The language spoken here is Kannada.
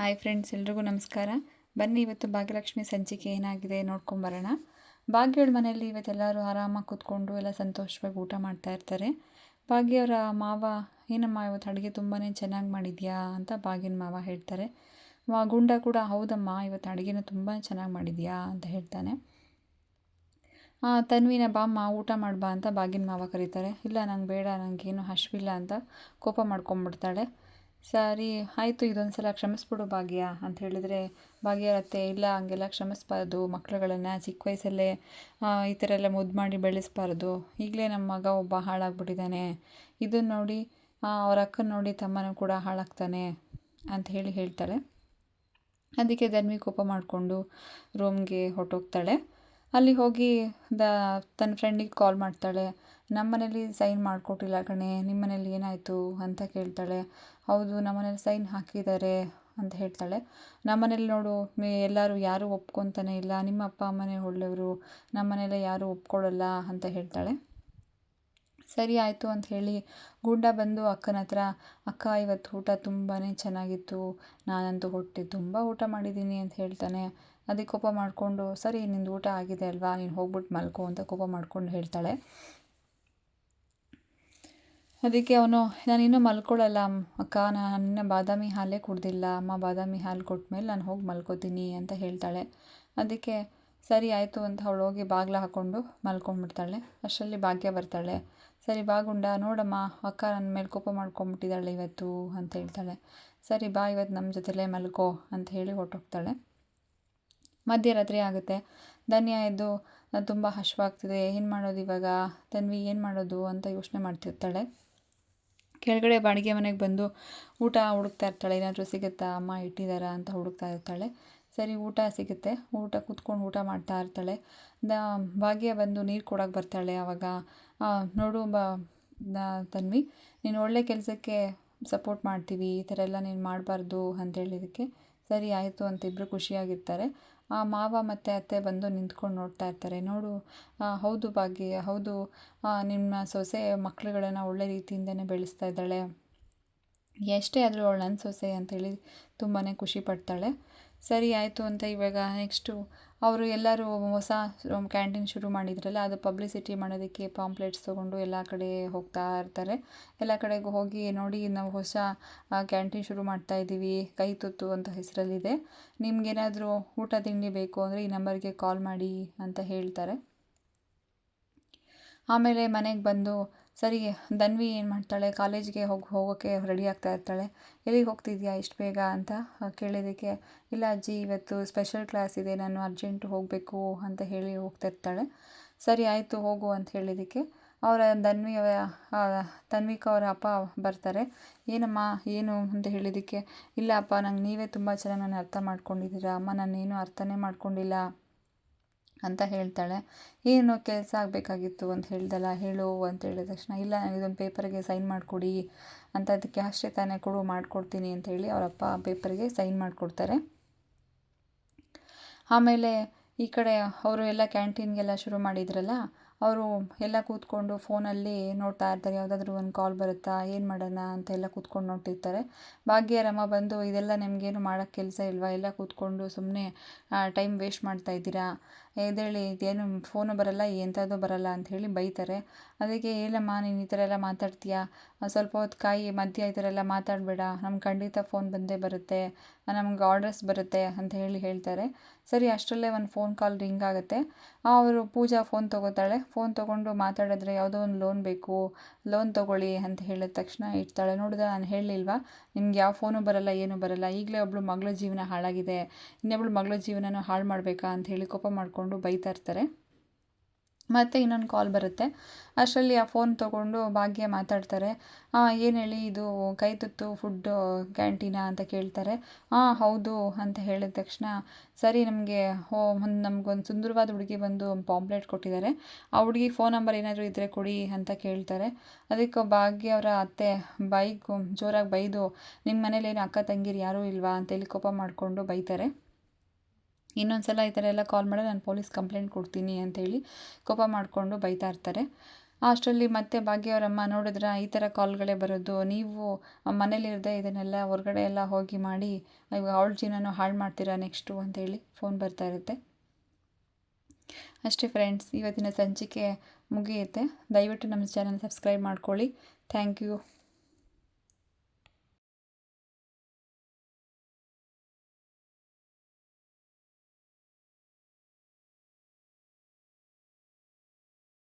ಹಾಯ್ ಫ್ರೆಂಡ್ಸ್, ಎಲ್ರಿಗೂ ನಮಸ್ಕಾರ. ಬನ್ನಿ ಇವತ್ತು ಭಾಗ್ಯಲಕ್ಷ್ಮಿ ಸಂಚಿಕೆ ಏನಾಗಿದೆ ನೋಡ್ಕೊಂಬರೋಣ ಭಾಗ್ಯವಳ ಮನೆಯಲ್ಲಿ ಇವತ್ತೆಲ್ಲರೂ ಆರಾಮಾಗಿ ಕೂತ್ಕೊಂಡು ಎಲ್ಲ ಸಂತೋಷವಾಗಿ ಊಟ ಮಾಡ್ತಾ ಇರ್ತಾರೆ. ಭಾಗ್ಯವರ ಮಾವ, ಏನಮ್ಮ ಇವತ್ತು ಅಡುಗೆ ತುಂಬಾ ಚೆನ್ನಾಗಿ ಮಾಡಿದ್ಯಾ? ಅಂತ ಭಾಗ್ಯನ ಮಾವ ಹೇಳ್ತಾರೆ. ಮಾ, ಗುಂಡ ಕೂಡ, ಹೌದಮ್ಮ, ಇವತ್ತು ಅಡುಗೆನ ತುಂಬ ಚೆನ್ನಾಗಿ ಮಾಡಿದ್ಯಾ? ಅಂತ ಹೇಳ್ತಾನೆ. ತನ್ವಿನ ಬಾಮ್ಮ ಊಟ ಮಾಡ್ಬಾ ಅಂತ ಭಾಗ್ಯನ ಮಾವ ಕರೀತಾರೆ. ಇಲ್ಲ, ನಂಗೆ ಬೇಡ ನನಗೇನು ಹಶ್ವಿಲ್ಲ ಅಂತ ಕೋಪ ಮಾಡ್ಕೊಂಬಿಡ್ತಾಳೆ. ಸರಿ, ಆಯಿತು ಇದೊಂದು ಸಲ ಕ್ಷಮಿಸ್ಬಿಡು ಭಾಗ್ಯ ಅಂತ ಹೇಳಿದರೆ, ಭಾಗ್ಯ ಅತ್ತೆ ಇಲ್ಲ, ಹಂಗೆಲ್ಲ ಕ್ಷಮಿಸ್ಬಾರ್ದು ಮಕ್ಕಳುಗಳನ್ನು ಚಿಕ್ಕ ವಯಸ್ಸಲ್ಲೇ ಈ ಥರ ಎಲ್ಲ ಮುದ್ದು ಮಾಡಿ ಬೆಳೆಸ್ಬಾರ್ದು. ಈಗಲೇ ನಮ್ಮ ಮಗ ಒಬ್ಬ ಹಾಳಾಗ್ಬಿಟ್ಟಿದ್ದಾನೆ. ಇದನ್ನು ನೋಡಿ ಅವ್ರ ಅಕ್ಕನ ನೋಡಿ ತಮ್ಮನೂ ಕೂಡ ಹಾಳಾಗ್ತಾನೆ ಅಂತ ಹೇಳಿ ಹೇಳ್ತಾಳೆ. ಅದಕ್ಕೆ ಧನ್ವಿ ಕೋಪ ಮಾಡಿಕೊಂಡು ರೂಮ್ಗೆ ಹೊರಟೋಗ್ತಾಳೆ. ಅಲ್ಲಿ ಹೋಗಿ ದ, ತನ್ನ ಫ್ರೆಂಡಿಗೆ ಕಾಲ್ ಮಾಡ್ತಾಳೆ. ನಮ್ಮ ಮನೇಲಿ ಸೈನ್ ಮಾಡಿಕೊಟ್ಟಿಲ್ಲ ಕಣೆ ನಿಮ್ಮ ಮನೇಲಿ ಏನಾಯಿತು? ಅಂತ ಕೇಳ್ತಾಳೆ. ಹೌದು ನಮ್ಮ ಮನೇಲಿ ಸೈನ್ ಹಾಕಿದ್ದಾರೆ ಅಂತ ಹೇಳ್ತಾಳೆ. ನಮ್ಮ ಮನೇಲಿ ನೋಡು ಎಲ್ಲರೂ ಯಾರೂ ಒಪ್ಕೊತಾನೆ ಇಲ್ಲ, ನಿಮ್ಮ ಅಪ್ಪ ಅಮ್ಮನೇ ಒಳ್ಳೆಯವರು ನಮ್ಮ ಮನೇಲೆ ಯಾರೂ ಒಪ್ಕೊಳ್ಳಲ್ಲ ಅಂತ ಹೇಳ್ತಾಳೆ. ಸರಿ ಆಯಿತು ಅಂತ ಹೇಳಿ ಗುಂಡ ಬಂದು ಅಕ್ಕನ ಹತ್ರ, ಅಕ್ಕ, ಇವತ್ತು ಊಟ ತುಂಬಾ ಚೆನ್ನಾಗಿತ್ತು, ನಾನಂತೂ ಹೊಟ್ಟೆ ತುಂಬ ಊಟ ಮಾಡಿದ್ದೀನಿ ಅಂತ ಹೇಳ್ತಾನೆ. ಅದಕ್ಕೆ ಕೋಪ ಮಾಡಿಕೊಂಡು, ಸರಿ, ನಿಂದು ಊಟ ಆಗಿದೆ ಅಲ್ವಾ, ನೀನು ಹೋಗ್ಬಿಟ್ಟು ಮಲ್ಕೋ ಅಂತ ಕೋಪ ಮಾಡ್ಕೊಂಡು ಹೇಳ್ತಾಳೆ. ಅದಕ್ಕೆ ಅವನು ನಾನು ಇನ್ನೂ ಮಲ್ಕೊಳ್ಳಲ್ಲ, ಅಕ್ಕ, ನಾನು ಬಾದಾಮಿ ಹಾಲೇ ಕುಡ್ದಿಲ್ಲ, ಅಮ್ಮ ಬಾದಾಮಿ ಹಾಲು ಕೊಟ್ಟಮೇಲೆ ನಾನು ಹೋಗಿ ಮಲ್ಕೋತೀನಿ ಅಂತ ಹೇಳ್ತಾಳೆ. ಅದಕ್ಕೆ, ಸರಿ ಆಯಿತು ಅಂತ ಅವಳು ಹೋಗಿ ಬಾಗಿಲ ಹಾಕ್ಕೊಂಡು ಮಲ್ಕೊಂಡ್ಬಿಡ್ತಾಳೆ ಅಷ್ಟರಲ್ಲಿ ಭಾಗ್ಯ ಬರ್ತಾಳೆ. ಸರಿ ಬಾಗುಂಡ ನೋಡಮ್ಮ, ಅಕ್ಕ ನನ್ನ ಮೇಲೆ ಕೋಪ ಮಾಡ್ಕೊಂಬಿಟ್ಟಿದ್ದಾಳೆ ಇವತ್ತು ಅಂತ ಹೇಳ್ತಾಳೆ. ಸರಿ ಬಾ ಇವತ್ತು ನಮ್ಮ ಜೊತೆಲೇ ಮಲ್ಕೋ ಅಂತ ಹೇಳಿ ಹೊರಟೋಗ್ತಾಳೆ. ಮಧ್ಯರಾತ್ರಿ ಆಗುತ್ತೆ. ಧನ್ಯ ಎದ್ದು ತುಂಬ ಹಶ್ವಾಗ್ತಿದೆ, ಏನು ಮಾಡೋದು ಇವಾಗ? ತನ್ವಿ ಏನು ಮಾಡೋದು ಅಂತ ಯೋಚನೆ ಮಾಡ್ತಿರ್ತಾಳೆ. ಕೆಳಗಡೆ ಬಾಡಿಗೆ ಮನೆಗೆ ಬಂದು ಊಟ ಹುಡುಕ್ತಾ ಇರ್ತಾಳೆ. ಏನಾದರೂ ಸಿಗುತ್ತಾ? ಅಮ್ಮ ಇಟ್ಟಿದ್ದಾರಾ ಅಂತ ಹುಡುಕ್ತಾ ಇರ್ತಾಳೆ. ಸರಿ, ಊಟ ಸಿಗುತ್ತೆ. ಊಟ ಕೂತ್ಕೊಂಡು ಊಟ ಮಾಡ್ತಾ ಇರ್ತಾಳೆ. ದ, ಭಾಗ್ಯ ಬಂದು ನೀರು ಕೊಡೋಕೆ ಬರ್ತಾಳೆ ಆವಾಗ. ನೋಡು ಬಾ ತನ್ವಿ, ನೀನು ಒಳ್ಳೆ ಕೆಲಸಕ್ಕೆ ಸಪೋರ್ಟ್ ಮಾಡ್ತೀವಿ. ಈ ಥರ ಎಲ್ಲ ನೀನು ಮಾಡಬಾರ್ದು ಅಂತ ಹೇಳಿದ್ದಕ್ಕೆ ಸರಿ ಆಯಿತು ಅಂತ ಇಬ್ಬರು ಖುಷಿಯಾಗಿರ್ತಾರೆ. ಆ ಮಾವ ಮತ್ತು ಅತ್ತೆ ಬಂದು ನಿಂತ್ಕೊಂಡು ನೋಡ್ತಾ ಇರ್ತಾರೆ. ನೋಡು ಹೌದು ಭಾಗ್ಯ, ಹೌದು ನಿಮ್ಮ ಸೊಸೆ ಮಕ್ಳುಗಳನ್ನು ಒಳ್ಳೆ ರೀತಿಯಿಂದನೇ ಬೆಳೆಸ್ತಾ ಇದ್ದಾಳೆ. ಎಷ್ಟೇ ಆದರೂ ಅವಳು ನನ್ನ ಸೊಸೆ ಅಂತೇಳಿ ತುಂಬಾ ಖುಷಿ ಪಡ್ತಾಳೆ. ಸರಿ, ಆಯಿತು ಅಂತ ಇವಾಗ ನೆಕ್ಸ್ಟು ಅವರು ಎಲ್ಲರೂ ಹೊಸ ಕ್ಯಾಂಟೀನ್ ಶುರು ಮಾಡಿದ್ರಲ್ಲ, ಅದು ಪಬ್ಲಿಸಿಟಿ ಮಾಡೋದಕ್ಕೆ ಪಾಂಪ್ಲೆಟ್ಸ್ ತೊಗೊಂಡು ಎಲ್ಲ ಕಡೆ ಹೋಗ್ತಾ ಇರ್ತಾರೆ. ಎಲ್ಲ ಕಡೆಗೂ ಹೋಗಿ ನೋಡಿ ನಾವು ಹೊಸ ಕ್ಯಾಂಟೀನ್ ಶುರು ಮಾಡ್ತಾ ಇದ್ದೀವಿ, ಕೈ ತುತ್ತು ಅಂತ ಹೆಸರಲ್ಲಿದೆ. ನಿಮ್ಗೇನಾದರೂ ಊಟ ತಿಂಡಿ ಬೇಕು ಅಂದರೆ ಈ ನಂಬರ್ಗೆ ಕಾಲ್ ಮಾಡಿ ಅಂತ ಹೇಳ್ತಾರೆ. ಆಮೇಲೆ ಮನೆಗೆ ಬಂದು ಸರಿ ದನ್ವಿ ಏನು ಮಾಡ್ತಾಳೆ? ಕಾಲೇಜಿಗೆ ಹೋಗಿ ಹೋಗೋಕ್ಕೆ ರೆಡಿ ಆಗ್ತಾ ಇರ್ತಾಳೆ. ಎಲ್ಲಿಗೆ ಹೋಗ್ತಿದ್ಯಾ ಇಷ್ಟು ಬೇಗ ಅಂತ ಕೇಳಿದ್ದಕ್ಕೆ, ಇಲ್ಲ ಅಜ್ಜಿ, ಇವತ್ತು ಸ್ಪೆಷಲ್ ಕ್ಲಾಸ್ ಇದೆ, ನಾನು ಅರ್ಜೆಂಟ್ ಹೋಗಬೇಕು ಅಂತ ಹೇಳಿ ಹೋಗ್ತಾ ಇರ್ತಾಳೆ. ಸರಿ, ಆಯಿತು, ಹೋಗು ಅಂತ ಹೇಳಿದ್ದಕ್ಕೆ, ಅವರ ಧನ್ವಿ ತನ್ವಿಕ ಅವರ ಅಪ್ಪ ಬರ್ತಾರೆ. ಏನಮ್ಮ, ಏನು ಅಂತ ಹೇಳಿದ್ದಕ್ಕೆ, ಇಲ್ಲ ಅಪ್ಪ, ನಂಗೆ ನೀವೇ ತುಂಬ ಚೆನ್ನಾಗಿ ನಾನು ಅರ್ಥ ಮಾಡ್ಕೊಂಡಿದ್ದೀರಾ? ಅಮ್ಮ ನಾನೇನು ಅರ್ಥನೇ ಮಾಡ್ಕೊಂಡಿಲ್ಲ. ಅಂತ ಹೇಳ್ತಾಳೆ. ಏನು ಕೆಲಸ ಆಗಬೇಕಾಗಿತ್ತು? ಅಂತ ಹೇಳ್ದಲ್ಲ. ಹೇಳು, ಅಂತ ಹೇಳಿದ ತಕ್ಷಣ, ಇಲ್ಲ ಇದೊಂದು ಪೇಪರ್ಗೆ ಸೈನ್ ಮಾಡಿಕೊಡಿ. ಅಂತ ಅದಕ್ಕೆ ಅಷ್ಟೇ ತಾನೇ ಕೊಡು, ಮಾಡಿಕೊಡ್ತೀನಿ, ಅಂತ ಹೇಳಿ ಅವರಪ್ಪ ಪೇಪರ್ಗೆ ಸೈನ್ ಮಾಡಿಕೊಡ್ತಾರೆ. ಆಮೇಲೆ ಈ ಕಡೆ ಅವರು ಎಲ್ಲ ಕ್ಯಾಂಟೀನ್ಗೆಲ್ಲ ಶುರು ಮಾಡಿದ್ರಲ್ಲ, ಅವರು ಎಲ್ಲ ಕೂತ್ಕೊಂಡು ಫೋನಲ್ಲಿ ನೋಡ್ತಾ ಇರ್ತಾರೆ. ಯಾವುದಾದ್ರೂ ಒಂದು ಕಾಲ್ ಬರುತ್ತಾ, ಏನು ಮಾಡೋಣ ಅಂತ ಎಲ್ಲ ಕೂತ್ಕೊಂಡು ನೋಡ್ತಿರ್ತಾರೆ. ಭಾಗ್ಯರಮ್ಮ ಬಂದು, ಇದೆಲ್ಲ ನಿಮಗೇನು ಮಾಡೋಕ್ಕೆ ಕೆಲಸ ಇಲ್ವಾ? ಎಲ್ಲ ಕೂತ್ಕೊಂಡು ಸುಮ್ಮನೆ ಟೈಮ್ ವೇಸ್ಟ್ ಮಾಡ್ತಾ ಇದ್ದೀರಾ? ಎದ್ದೇಳಿ, ಇದೇನು ಫೋನು ಬರಲ್ಲ ಎಂಥದ್ದು ಬರಲ್ಲ ಅಂತ ಹೇಳಿ ಬೈತಾರೆ. ಅದಕ್ಕೆ ಏನಮ್ಮ ನೀನು ಈ ಥರ ಎಲ್ಲ ಮಾತಾಡ್ತೀಯಾ? ಸ್ವಲ್ಪ ಹೊತ್ತು ಕಾಯಿ ಮಧ್ಯ ಈ ಥರ ಎಲ್ಲ ಮಾತಾಡಬೇಡ. ನಮ್ಗೆ ಖಂಡಿತ ಫೋನ್ ಬಂದೇ ಬರುತ್ತೆ. ನಮ್ಗೆ ಆರ್ಡರ್ಸ್ ಬರುತ್ತೆ ಅಂತ ಹೇಳಿ ಹೇಳ್ತಾರೆ. ಸರಿ, ಅಷ್ಟರಲ್ಲೇ ಒಂದು ಫೋನ್ ಕಾಲ್ ರಿಂಗ್ ಆಗುತ್ತೆ. ಅವರು ಪೂಜಾ ಫೋನ್ ತೊಗೋತಾಳೆ. ಫೋನ್ ತೊಗೊಂಡು ಮಾತಾಡಿದ್ರೆ, ಯಾವುದೋ ಒಂದು ಲೋನ್ ಬೇಕು. ಲೋನ್ ತೊಗೊಳ್ಳಿ ಅಂತ ಹೇಳಿದ ತಕ್ಷಣ ಇಡ್ತಾಳೆ. ನೋಡಿದ ನಾನು ಹೇಳಲಿಲ್ವಾ? ನಿಮ್ಗೆ ಯಾವ ಫೋನು ಬರಲ್ಲ, ಏನು ಬರಲ್ಲ. ಈಗಲೇ ಒಬ್ಳು ಮಗಳ ಜೀವನ ಹಾಳಾಗಿದೆ. ಇನ್ನೊಬ್ಳು ಮಗಳ ಜೀವನನೂ ಹಾಳು ಮಾಡಬೇಕಾ? ಅಂತ ಹೇಳಿ ಕೋಪ ಮಾಡಿಕೊಂಡು ಬೈತಾ ಇರ್ತಾರೆ. ಮತ್ತು ಇನ್ನೊಂದು ಕಾಲ್ ಬರುತ್ತೆ. ಅಷ್ಟರಲ್ಲಿ ಆ ಫೋನ್ ತೊಗೊಂಡು ಭಾಗ್ಯ ಮಾತಾಡ್ತಾರೆ. ಏನು ಹೇಳಿ ಇದು ಕೈ ತುತ್ತು ಫುಡ್ ಕ್ಯಾಂಟೀನಾ ಅಂತ ಕೇಳ್ತಾರೆ. ಹಾಂ ಹೌದು ಅಂತ ಹೇಳಿದ ತಕ್ಷಣ ಸರಿ ನಮಗೆ ಹೋ, ಒಂದು ನಮಗೊಂದು ಸುಂದರವಾದ ಹುಡುಗಿ ಬಂದು ಪಾಂಪ್ಲೆಟ್ ಕೊಟ್ಟಿದ್ದಾರೆ. ಆ ಹುಡುಗಿ ಫೋನ್ ನಂಬರ್ ಏನಾದರೂ ಇದ್ದರೆ ಕೊಡಿ ಅಂತ ಕೇಳ್ತಾರೆ. ಅದಕ್ಕೆ ಭಾಗ್ಯ ಅವರ ಅತ್ತೆ ಬೈಕ್ ಜೋರಾಗಿ ಬೈದು ನಿಮ್ಮ ಮನೇಲಿ ಏನು ಅಕ್ಕ ತಂಗೀರು ಯಾರೂ ಇಲ್ವಾ? ಅಂತೇಳಿ ಕೋಪ ಮಾಡಿಕೊಂಡು ಬೈತಾರೆ. ಇನ್ನೊಂದು ಸಲ ಈ ಥರ ಎಲ್ಲ ಕಾಲ್ ಮಾಡಿದ್ರೆ ನಾನು ಪೊಲೀಸ್ ಕಂಪ್ಲೇಂಟ್ ಕೊಡ್ತೀನಿ ಅಂಥೇಳಿ ಕೋಪ ಮಾಡಿಕೊಂಡು ಬೈತಾ ಇರ್ತಾರೆ. ಅಷ್ಟರಲ್ಲಿ ಮತ್ತೆ ಭಾಗ್ಯವರಮ್ಮ ನೋಡಿದ್ರೆ ಈ ಥರ ಕಾಲ್ಗಳೇ ಬರೋದು. ನೀವು ಮನೇಲಿರದೆ ಇದನ್ನೆಲ್ಲ ಹೊರಗಡೆ ಎಲ್ಲ ಹೋಗಿ ಮಾಡಿ ಇವಾಗ ಅವಳ ಜೀವನನೂ ಹಾಳು ಮಾಡ್ತೀರಾ ನೆಕ್ಸ್ಟು ಅಂತೇಳಿ ಫೋನ್ ಬರ್ತಾ ಇರುತ್ತೆ. ಅಷ್ಟೇ ಫ್ರೆಂಡ್ಸ್ ಇವತ್ತಿನ ಸಂಚಿಕೆ ಮುಗಿಯುತ್ತೆ. ದಯವಿಟ್ಟು ನಮ್ಮ ಚಾನಲ್ ಸಬ್ಸ್ಕ್ರೈಬ್ ಮಾಡ್ಕೊಳ್ಳಿ. Thank you